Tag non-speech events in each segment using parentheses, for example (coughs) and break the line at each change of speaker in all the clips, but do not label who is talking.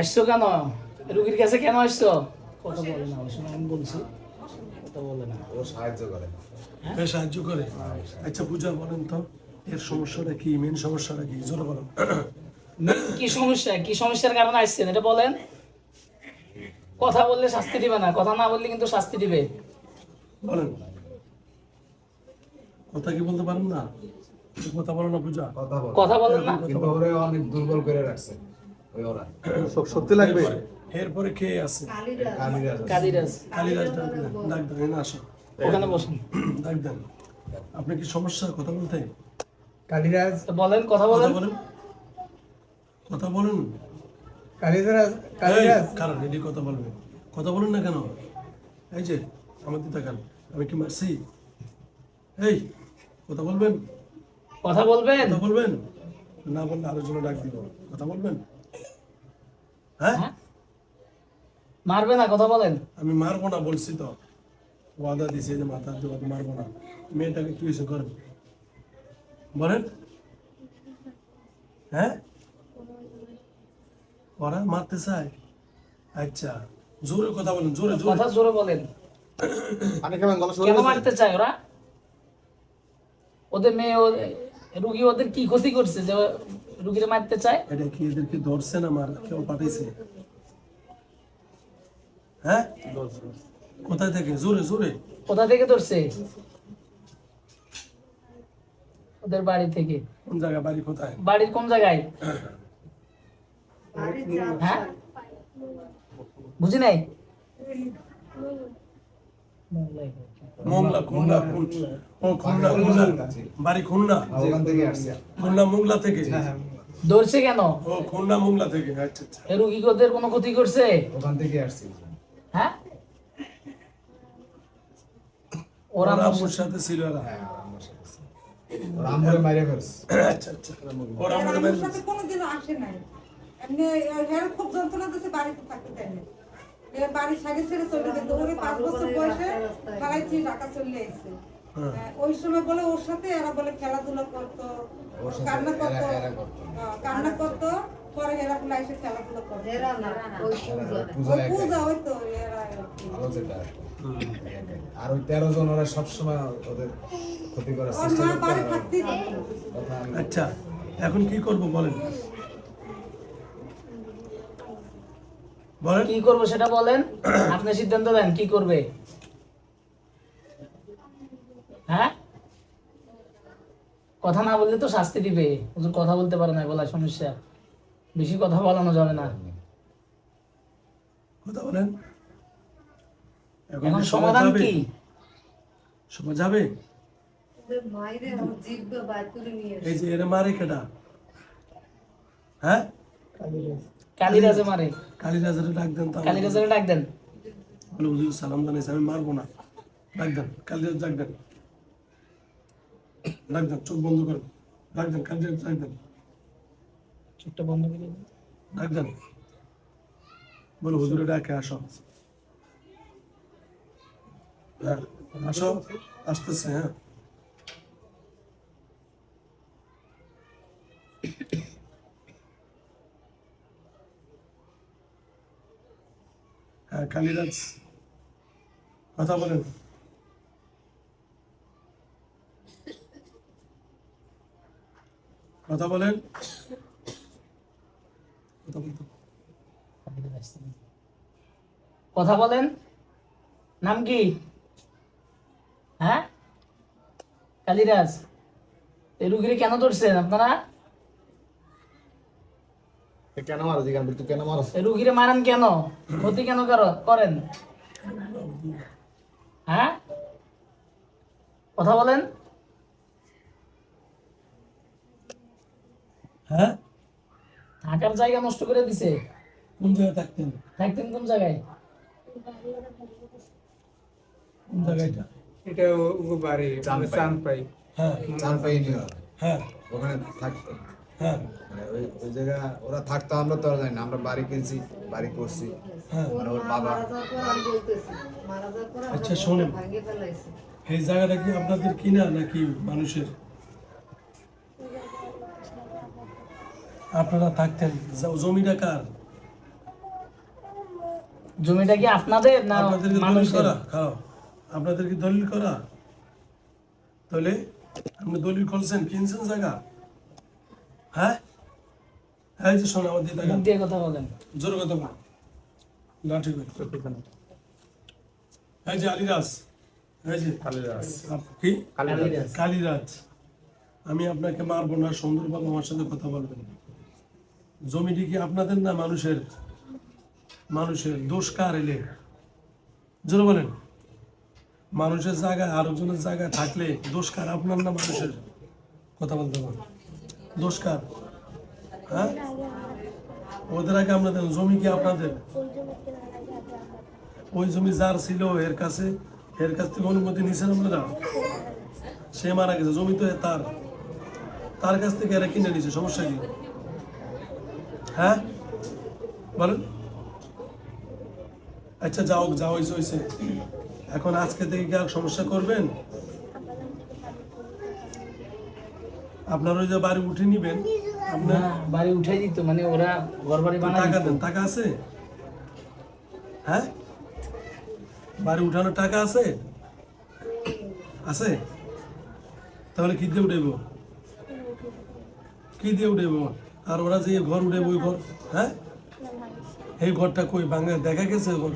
আসছো কেন? রুগীর কাছে কেন আসছো? কথা বলে না ওই সময় আমি বলছি কথা বলে না।
ও সাহায্য করে।
এ সাহায্য করে। আচ্ছা পূজা বলেন তো এর সমস্যাটা কি মেন সমস্যাটা কি? জোরে বলেন।
কি সমস্যা? কি সমস্যার কারণে আসছেন? এটা বলেন। কথা বললে শাস্তি দিবে না কথা না বললে কিন্তু শাস্তি দিবে।
বলেন। কথা কি বলতে পারেন না? কথা বলো না পূজা।
কথা বল।
না।
কিন্তু ওরে অনেক দুর্বল করে রাখছে ওই ওরা।
সব সত্যি লাগবে?
এরপরে কে আছে?
কালিরাজ
কাদিরাজ
কালিদাস। ডাক দেন এখানে আসো।
ওখানে বসুন।
ডাক দেন। আপনি কি সমস্যা কথা বলতে?
কালিরাজ
বলেন কথা বলেন।
বলেন। কথা বলুন।
কালিদাস কালিদাস।
কারণ এটি কথা বলবেন কথা বলুন না কেন? এই যে আমার তাকান আমি কি মারছি? এই কথা বলবেন?
কথা বলবেন?
কথা বলবেন? না বললে আরও জন্য ডাক দিব। কথা বলবেন? হ্যাঁ?
হ্যাঁ? মারবে না কথা বলেন।
আমি মারবো না বলছি তো। ওয়াদা দিছে যে মাথার দেওয়া মারবো না। মেয়েটাকে কি হয়েছে করেন। বলেন? হ্যাঁ? ওরা মারতে চায়। আচ্ছা জোরে কথা বলেন জোরে জোরে।
কথা জোরে বলেন।
পানি খাবেন গলা
কেন মারতে চায় ওরা? ওদের মেয়ে রুগী ওদের কি ক্ষতি করছে যে রুগীরা মারতে চায়?
এটা কি এদেরকে ধরছে না মার কেউ পাঠাইছে? হ্যাঁ? কোথায় থেকে? জোরে জোরে।
কোথা থেকে ধরছে? ওদের বাড়ি থেকে।
কোন জায়গা বাড়ি কোথায়?
বাড়ির কোন জায়গায়? হ্যাঁ? বুঝি নাই?
মোংলা খুলনা খুলনা ও খুলনা খুলনা। বাড়ি খুলনা?
ওখান থেকে আসছে
খুলনা মোংলা থেকে?
ধরছে কেন?
ও খুলনা মোংলা থেকে। আচ্ছা আচ্ছা।
এ রুগী কোনো ক্ষতি করছে?
ওখান থেকে আসছে
হ্যাঁ? ওরা
ওরা সাথে ছিল এরা
হ্যাঁ আমার সাথে ওরা আমরে মাইরে ফেলছে।
আচ্ছা আচ্ছা। ওরা আমার
সাথে কোনোদিনও আসে নাই। এমনি খুব যন্ত্রণা দিচ্ছে বাড়িতে থাকতে দেয় বাড়ি ছেড়ে ছেড়ে চলে যেত ওরে পাঁচ বছর বয়সে ঢাকা চলে এসেছে ওই সময় বলে ওর সাথে এরা বলে খেলাধুলা করতো
ওর
কান্না করতো। হ্যাঁ, কান্না করতো পরে এরা বলে এসে খেলাধুলা করতো।
পূজা।
হইতো
আর ওই তেরো জন ওরা সবসময় ওদের ক্ষতি করার চেষ্টা করতো
আচ্ছা এখন কি করব বলেন? বলেন।
কি করব সেটা বলেন। (coughs) আপনি সিদ্ধান্ত দেন কি করবে? হ্যাঁ? কথা না বললে তো শাস্তি দিবে। হুজুর কথা বলতে পারে না বলা সমস্যা। বেশি কথা বলানো যাবে না।
কথা বলেন।
এখন সমাধান কি?
সবাই যাবে? এই যে এরা মারে কেটা হ্যাঁ?
কালিরাজে মারে।
কালীরাজের ডাক দেন
কালিরাজের ডাক দেন।
বলে হুজুর সালাম জানাইছে আমি মারবো না। ডাক দেন কালীরাজ ডাক দেন। ডাক দেন চোখ বন্ধ করেন। ডাক দেন কালীরাজ ডাক দেন।
চোখটা বন্ধ করে।
ডাক দেন। বলে হুজুরে ডাকে আসো। হ্যাঁ আসো। আসতেছে হ্যাঁ। হ্যাঁ কথা বলেন। কথা বলেন। কথা
বলেন। নাম কি? হ্যাঁ? কালিরাজ। এই রুগীরে কেন ধরছেন আপনারা?
কেন মারো জিগান তুই কেন মারো?
রুগীরে মারেন কেন? ক্ষতি কেন কর- করেন। হ্যাঁ? কথা বলেন।
হ্যাঁ?
থাকার জায়গা নষ্ট করে দিছে।
কোন জায়গায় থাকতেন?
থাকতেন কোন জায়গায়?
কোন জায়গাটা
এটা ও- বাড়ি
পাই।
চান পাই
হ্যাঁ। হ্যাঁ।
ওখানে থাকতো
হ্যাঁ।
মানে ওই ওই জায়গা ওরা থাকতো আমরা তো জানি না আমরা বাড়ি কিনছি বাড়ি করছি।
হ্যাঁ।
মানে ওর বাবা।
আচ্ছা শোনেন। এই জায়গাটা কি আপনাদের কিনা নাকি মানুষের? আপনারা থাকতেন জমিটা কার?
জমিটা কি আপনাদের না মানুষের?
খাও আপনাদেরকে দলিল করা? তাহলে আপনি দলিল করছেন কিনছেন জায়গা? হ্যাঁ? হ্যাঁ যে শোনো আমার দিদা
দিয়ে কথা বলেন।
জোর কথা বল। লাঠি করে। এই যে আলিরাজ। এই যে
কালিদাস
কি। কালিরাজ। আমি আপনাকে মারবো না সুন্দরভাবে আমার সাথে কথা বলবেন। জমিটি কি আপনাদের না মানুষের? মানুষের। দোষ কার এলে? জোর বলেন। মানুষের জায়গায় আরেকজনের জায়গায় থাকলে দোষ কার? আপনার না মানুষের? কথা বলতে পারেন দোষ কার হ্যাঁ? ওদের আগে আপনাদের জমি কি আপনাদের? ওই জমি যার ছিল এর কাছে, এর কাছ থেকে অনুমতি আপনারা? সে মারা গেছে, জমি তো তার। তার কাছ থেকে এরা কিনে নিছে সমস্যা কি? হ্যাঁ? বলেন। আচ্ছা যাও যাও হয়েছে এখন আজকে থেকে কি সমস্যা করবেন? আপনার ওই যে বাড়ি উঠে নিবেন আপনার
বাড়ি উঠাই দিত মানে ওরা ঘর বাড়ি বানাই
টাকা দেন টাকা আছে? হ্যাঁ? বাড়ি উঠানোর টাকা আছে? আছে? তাহলে কি দিয়ে উঠেব কি দিয়ে উঠেব আর ওরা যে ঘর উঠেব ওই ঘর হ্যাঁ? এই ঘরটা কই বাংলা দেখা গেছে ঘর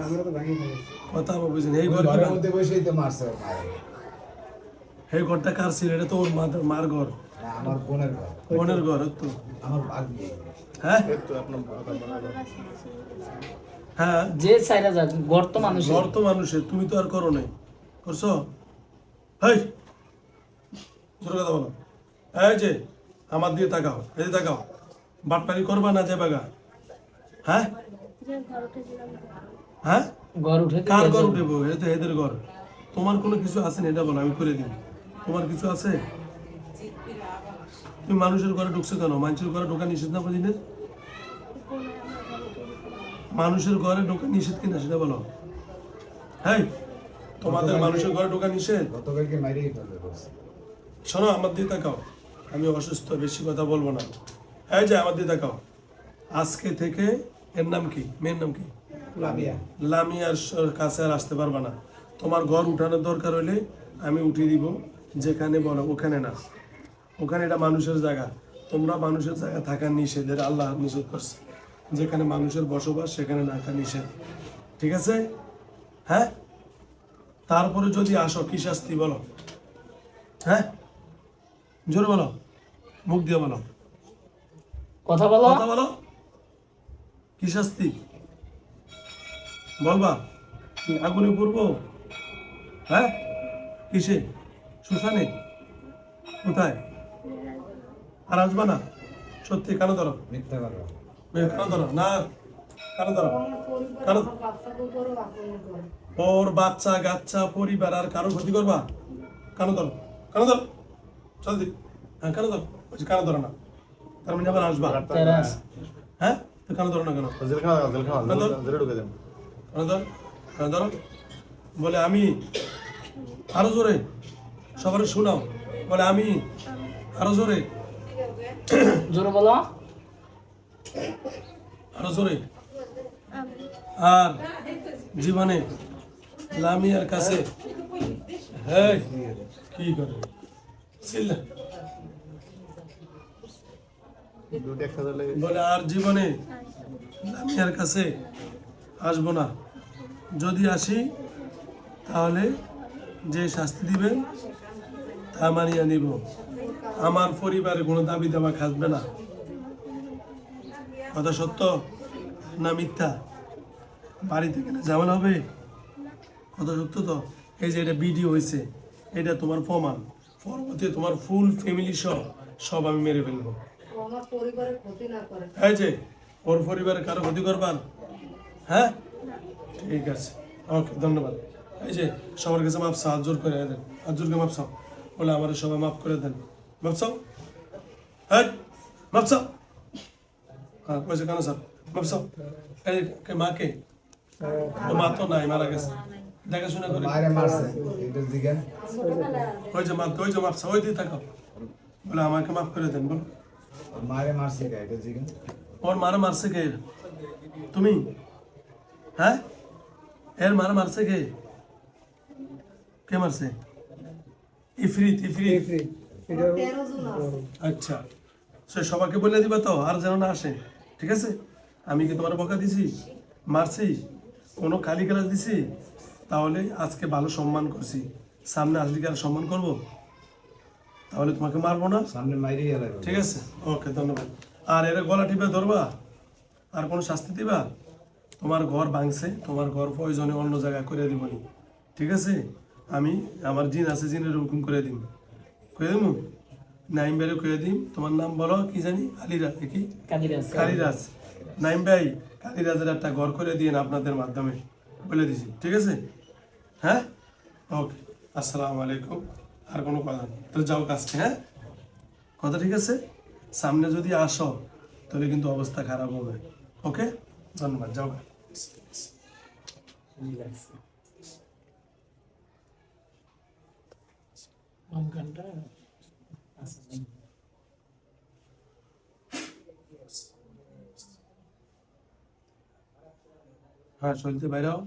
আমরা তো ভাঙি। ফেলেছি।
কথা বুঝিনি। এই ঘর
বসেই তো মারছে
এই ঘরটা কার ছিল? এটা তো ওর মার- ঘর।
আমার বোনের ঘর।
বোনের ঘর তো।
আমার ভাগ্নি
হ্যাঁ? হ্যাঁ।
যে চাইরা যাক ঘর তো মানুষের।
ঘর তো মানুষের তুমি তো আর করো নাই। করছ? হেই! জোরে কথা বলো। এই যে আমার দিয়ে তাকাও এই যে তাকাও। বাটপারি করবা না যে বাগা? হ্যাঁ? হ্যাঁ?
ঘর উঠে
কার ঘর উঠেবো এটা তো এদের ঘর। তোমার কোনো কিছু আছে না এটা বলো আমি করে দিই তোমার কিছু আছে? তুমি মানুষের ঘরে ঢুকছো কেন? মানুষের ঘরে ঢোকা নিষেধ না বুঝিনে মানুষের ঘরে ঢোকা নিষেধ কিনা সেটা বলো। হ্যাঁ তোমাদের মানুষের ঘরে ঢোকা নিষেধ? শোনো আমার দিয়ে তাকাও। আমি অসুস্থ বেশি কথা বলব না। এই যে আমার দিয়ে তাকাও। আজকে থেকে এর নাম কি? মেয়ের নাম কি?
লামিয়া।
লামিয়ার কাছে আর আসতে পারবে না। তোমার ঘর উঠানোর দরকার হলে আমি উঠিয়ে দিব। যেখানে বলো ওখানে না। ওখানে এটা মানুষের জায়গা। তোমরা মানুষের জায়গা থাকার নিষেধ এটা আল্লাহ নিষেধ করছে। যেখানে মানুষের বসবাস সেখানে না থাকা নিষেধ। ঠিক আছে? হ্যাঁ? তারপরে যদি আসো কি শাস্তি বলো? হ্যাঁ? জোর বলো। মুখ দিয়ে বলো।
কথা বলো।
কথা বলো। কি শাস্তি? বলবা। আগুনে পড়ব? হ্যাঁ? কিসে? শ্মশানে কোথায় আর আসবা না সত্যি কেন ধরো কেন ধরো না ধরো ওর বাচ্চা গাচ্চা পরিবার আর কারও ক্ষতি করবা কেন ধরো কেন ধরো দি হ্যাঁ কেন ধরো বলছি কেন ধরো না তার মানে আবার আসবা হ্যাঁ তো কেন ধরো না কেন কেন ধর কেন ধরো বলে আমি আরও জোরে সবার শোনাও। বলে আমি আরও জোরে।
জোরে বলো।
আরও জোরে। আর জীবনে লামিয়ার কাছে হ্যাঁ কি করে? বলে আর জীবনে লামিয়ার কাছে আসব না। যদি আসি তাহলে যে শাস্তি দিবেন তা মানিয়ে নিব। আমার পরিবারে কোনো দাবি দাবা খাসবে না। কথা সত্য না মিথ্যা? বাড়িতে গেলে না ঝামেলা হবে? কথা সত্য তো? এই যে এটা ভিডিও হয়েছে এটা তোমার প্রমাণ। পরবর্তী তোমার ফুল ফ্যামিলি সহ সব আমি মেরে ফেলব। এই যে ওর পরিবারে কারও ক্ষতি করবার? হ্যাঁ? ঠিক আছে। ওকে ধন্যবাদ। এই যে সবার কাছে মাপ জোর করে দেন। হাত মাপ বলে আমার সবাই মাফ করে দেন। মাপ চাও হ্যাঁ হ্যাঁ কেন স্যার? মাপ চাও এই কে মা কে? ও মা তো নাই মারা গেছে। দেখাশোনা করে। ওই যে ওই যে ওই দিয়ে থাকো বলে আমাকে মাফ করে দেন বলো।
মায়ের মারছে কে এটা জিজ্ঞেস?
ওর মারা মারছে কে? তুমি? হ্যাঁ? এর মারা মারছে কে? কে মারছে? ইফরিত ইফরিত আচ্ছা। সে সবাইকে বলে দিবা তো আর যেন না আসে। ঠিক আছে? আমি কি তোমার বকা দিছি? মারছি? কোনো খালি ক্লাস দিছি? তাহলে আজকে ভালো সম্মান করছি। সামনে আসলে কি আর সম্মান করব? তাহলে তোমাকে মারবো না?
সামনে মাইরে গেলে
ঠিক আছে? ওকে ধন্যবাদ। আর এরা গলা টিপে ধরবা? আর কোনো শাস্তি দিবা? তোমার ঘর ভাঙছে তোমার ঘর প্রয়োজনে অন্য জায়গায় করে দিবনি। ঠিক আছে? আমি আমার জিন আছে জিনের হুকুম করে দিম। করে দিব নাইম বেড়ে করে দিম তোমার নাম বলো কি জানি? আলিরা কি কালিরাজ নাইম ভাই কালিরাজের একটা ঘর করে দিন আপনাদের মাধ্যমে। বলে দিছি ঠিক আছে? হ্যাঁ? ওকে আসসালামু আলাইকুম। আর কোনো কথা নেই। তো যাও কাজকে হ্যাঁ? কথা ঠিক আছে? সামনে যদি আসো তাহলে কিন্তু অবস্থা খারাপ হবে। ওকে? ধন্যবাদ যাও। হ্যাঁ চলতে বাইরাও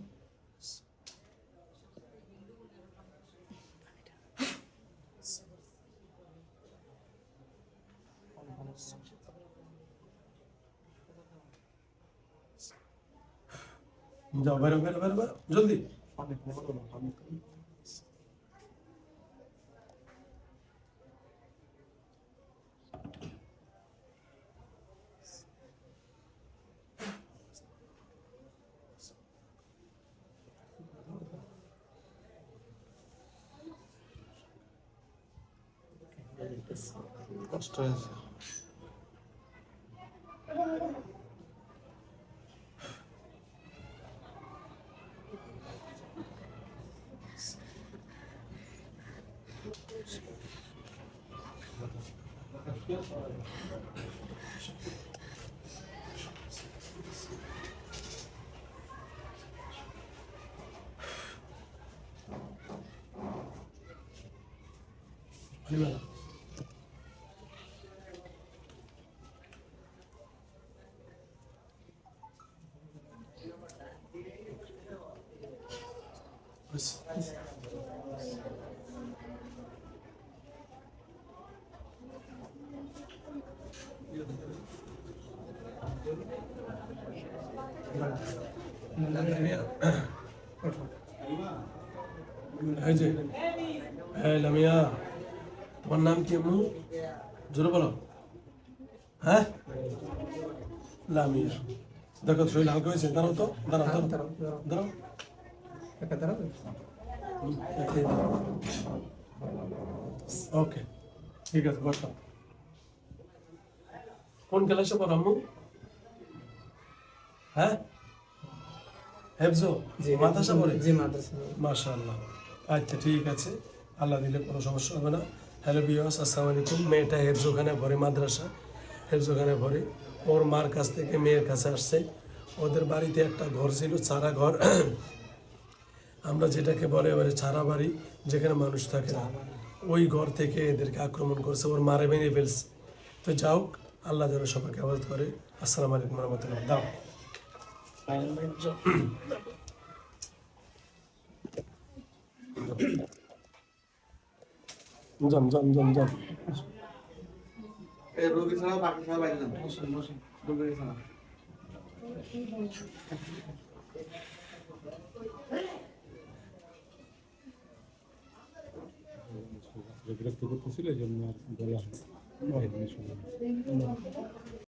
যাও বেরো বেরো বেরো বেরো জলদি। 真是。是。明了。তোমার নাম কি এমন জোরে বলো। হ্যাঁ? লামিয়া দেখো শরীর হালকা হয়েছে দাঁড়াও তো দাঁড়াও দাঁড়াও দাঁড়াও ওকে ঠিক আছে বসো। কোন ক্লাসে পড়ো আম্মু? হ্যাঁ? হেফজো? মাদ্রাসা পড়ে?
জি মাদ্রাসা
মাশাআল্লাহ। আচ্ছা ঠিক আছে। আল্লাহ দিলে কোনো সমস্যা হবে না। হ্যালো বিয়াস আসসালামু আলাইকুম। মেয়েটা হেফজোখানে ভরে, মাদ্রাসা হেফজোখানে ভরে। ওর মার কাছ থেকে মেয়ের কাছে আসছে। ওদের বাড়িতে একটা ঘর ছিল, চারা ঘর। আমরা যেটাকে বলে এবারে ছাড়া বাড়ি, যেখানে মানুষ থাকে না। ওই ঘর থেকে এদেরকে আক্রমণ করছে, ওর মারে ভেঙে ফেলছে। তো যাও, আল্লাহ যেন সবাইকে আবাদ করে। আসসালামু আলাইকুম রহমতুল্লাহ। দাও। যান যান যান যান।
রোগী ছাড়া বাকি সব আইলাম
বিরক্ত করতেছিল? এই জন্য আর বলা হয়